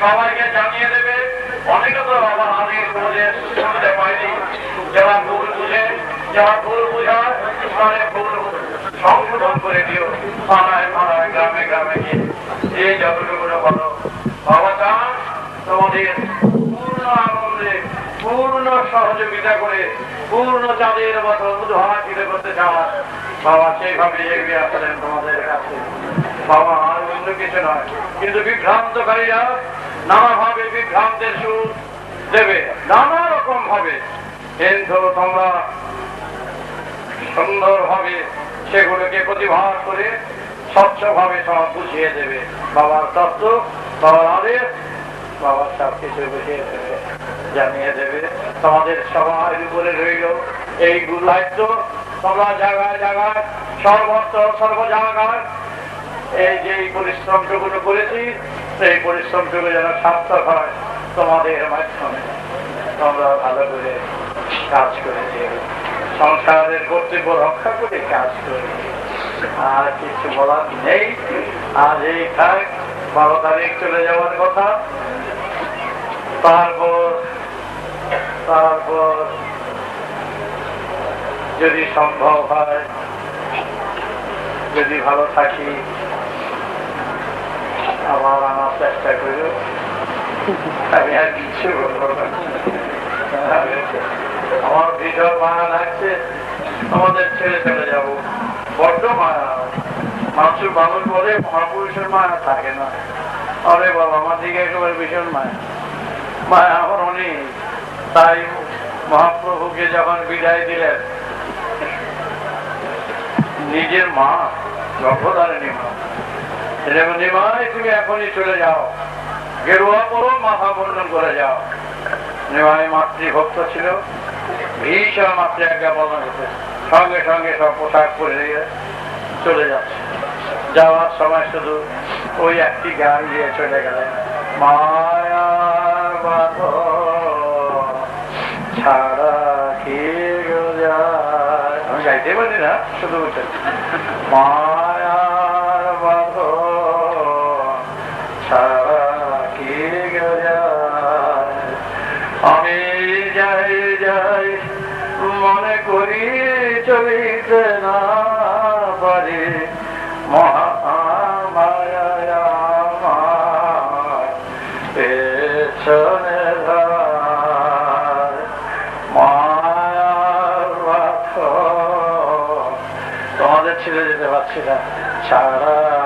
সবাইকে জানিয়ে দেবে। অনেকে তো বাবা হাজির বুঝে শুনতে পায়নি। যারা ভুল বুঝে, যারা ভুল বুঝায় তাদের ভুল সংশোধন করে দিও, পাড়ায় পাড়ায়, গ্রামে গ্রামে গিয়ে। এই যতটুকু বলো। বাবা চান তোমাদের পূর্ণ আনন্দে, পূর্ণ সহযোগিতা করে, পূর্ণ চাঁদের মতো ফিরে করতে চাওয়া বাবা, সেইভাবে এগিয়ে আসলেন তোমাদের কাছে। বাবা কিছু নয়। কিন্তু বিভ্রান্তকারীরা নানাভাবে বিভ্রান্তের সুর দেবে, নানা রকম ভাবে। কিন্তু তোমরা সুন্দরভাবে সেগুলোকে প্রতিভার করে স্বচ্ছভাবে সব বুঝিয়ে দেবে। বাবার তত্ত্ব, বাবার আদেশ বাবার সব কিছু বুঝিয়ে দেবে, জানিয়ে দেবে। তোমাদের সবার উপরে রইল এই গুরু দায়িত্ব তোমরা জায়গায় জায়গায় সর্বত্র সর্ব জায়গায় এই যে এই পরিশ্রমটুকু করেছি, সেই পরিশ্রমটুকু যেন সার্থক হয় তোমাদের মাধ্যমে। তোমরা ভালো করে কাজ করেছি সংসারের কর্তব্য রক্ষা করে কাজ করে আর কিছু বলার নেই। আজ এই থাক বারো তারিখ চলে যাওয়ার কথা। তারপর তারপর যদি সম্ভব হয়, যদি ভালো থাকি চেষ্টা করো আমি আর কিছু বলব আমার ভীষণ মায়া লাগছে আমাদের ছেড়ে চলে যাব বড্ড মায়া মানুষ মানুষ বলে মহাপুরুষের মায়া থাকে না আরে বাবা আমার দিকে একেবারে ভীষণ মায়া মায়া আমার অনেক তাই মহাপ্রভুকে যখন বিদায় দিলেন নিজের মা গর্ভধারিণী মা নিমাই তুমি এখনই চলে যাও। গেরুয়া পরো মাথা বন্ধন করে যাও। নিমাই মাতৃভক্ত ছিল। ভীষণ মাতৃ আজ্ঞা পালন হতে সঙ্গে সঙ্গে সব পোশাক পরে চলে যাচ্ছে। যাওয়ার সময় শুধু ওই একটি গান দিয়ে চলে গেলেন মায়া ছাড়া কি আমি গাইতে পারি না, শুধু বলছেন আমি যাই যাই, মনে করি চলিতে না পারি। বাথ তোমাদের ছেড়ে যেতে পারছি না। ছাড়া